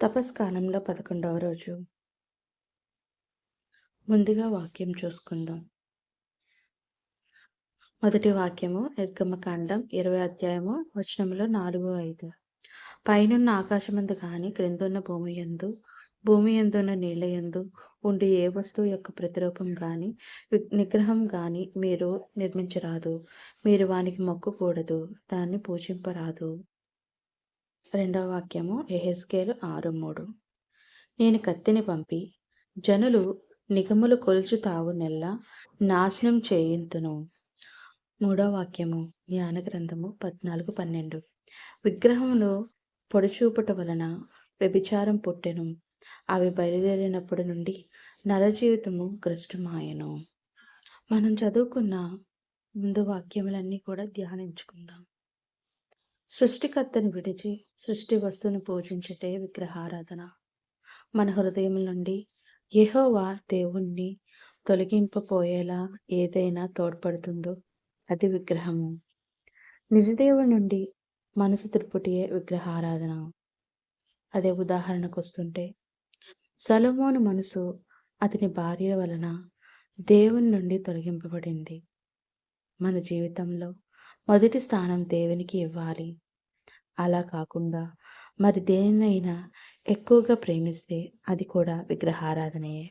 తపస్కాలంలో పదకొండవ రోజు. ముందుగా వాక్యం చూసుకుందాం. మొదటి వాక్యము నిర్గమకాండం ఇరవై అధ్యాయము వచనంలో నాలుగు ఐదు. పైనున్న ఆకాశమందు కానీ క్రిందున్న భూమి ఎందు భూమి ఎందున్న నీళ్ళ ఎందు ఉండి ఏ వస్తువు యొక్క ప్రతిరూపం కానీ నిగ్రహం కానీ మీరు నిర్మించరాదు. మీరు వానికి మొక్కకూడదు. దాన్ని పూజింపరాదు. రెండవ వాక్యము ఎహెస్కేలు ఆరు మూడు. నేను కత్తిని పంపి జనులు నిగములు కొలుచుతావు నెల్ల నాశనం చేయింతును. మూడవ వాక్యము జ్ఞాన గ్రంథము పద్నాలుగు పన్నెండు. విగ్రహములు పొడిచూపుట వలన వ్యభిచారం పుట్టెను. అవి బయలుదేరినప్పటి నుండి నర జీవితము గ్రష్టమాయను మనం చదువుకున్న ముందు వాక్యములన్నీ కూడా ధ్యానించుకుందాం. సృష్టికర్తను విడిచి సృష్టి వస్తువును పూజించటే విగ్రహారాధన. మన హృదయం నుండి యహోవా దేవుణ్ణి తొలగింపపోయేలా ఏదైనా తోడ్పడుతుందో అది విగ్రహము. నిజదేవుడి నుండి మనసు తిరుపుటియే విగ్రహారాధన. అదే ఉదాహరణకు వస్తుంటే సలమోను మనసు అతని భార్య వలన దేవుని నుండి తొలగింపబడింది. మన జీవితంలో మొదటి స్థానం దేవునికి ఇవ్వాలి. అలా కాకుండా మరి దేనినైనా ఎక్కువగా ప్రేమిస్తే అది కూడా విగ్రహారాధనయే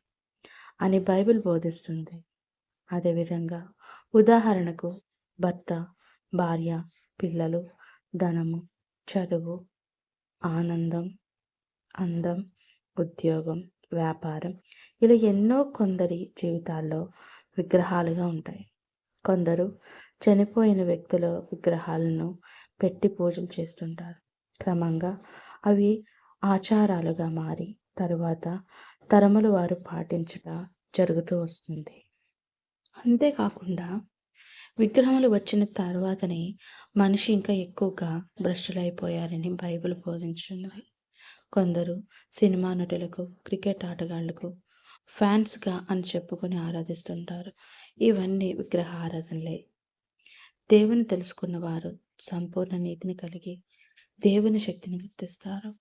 అని బైబిల్ బోధిస్తుంది. అదేవిధంగా ఉదాహరణకు భర్త భార్య పిల్లలు ధనము చదువు ఆనందం అందం ఉద్యోగం వ్యాపారం ఇలా ఎన్నో కొందరి జీవితాల్లో విగ్రహాలుగా ఉంటాయి. కొందరు చనిపోయిన వ్యక్తుల విగ్రహాలను పెట్టి పూజలు చేస్తుంటారు. క్రమంగా అవి ఆచారాలుగా మారి తరువాత తరములు వారు పాటించుట జరుగుతూ వస్తుంది. అంతేకాకుండా విగ్రహములు వచ్చిన తర్వాతనే మనిషి ఇంకా ఎక్కువగా భ్రష్టులైపోయారని బైబిల్ బోధించున్నది కొందరు సినిమా నటులకు క్రికెట్ ఆటగాళ్ళకు ఫ్యాన్స్గా అని చెప్పుకొని ఆరాధిస్తుంటారు. ఇవన్నీ విగ్రహ ఆరాధనలే దేవుని తెలుసుకున్న వారు సంపూర్ణ నీతిని కలిగి దేవుని శక్తిని గుర్తిస్తారు.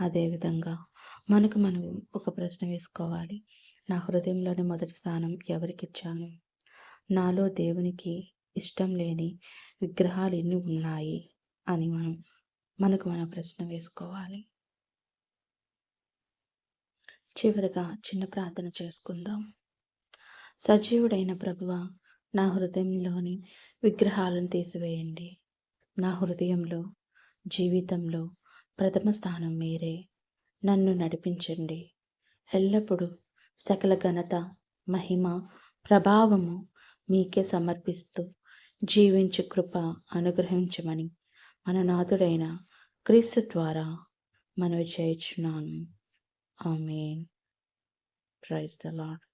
అదేవిధంగా మనకు మనం ఒక ప్రశ్న వేసుకోవాలి. నా హృదయంలోని మొదటి స్థానం ఎవరికి ఇచ్చాను నాలో దేవునికి ఇష్టం లేని విగ్రహాలు ఎన్ని ఉన్నాయి? అని మనం మనకు మన ప్రశ్న వేసుకోవాలి. చివరిగా చిన్న ప్రార్థన చేసుకుందాం. సజీవుడైన ప్రభువ నా హృదయంలోని విగ్రహాలను తీసివేయండి. నా హృదయంలో జీవితంలో ప్రథమ స్థానం మీరే. నన్ను నడిపించండి. ఎల్లప్పుడూ సకల ఘనత మహిమ ప్రభావము మీకే సమర్పిస్తూ జీవించు కృప అనుగ్రహించమని మన నాథుడైన క్రీస్తు ద్వారా మనవి చేయుచున్నాను. ఆమెన్. Praise the lord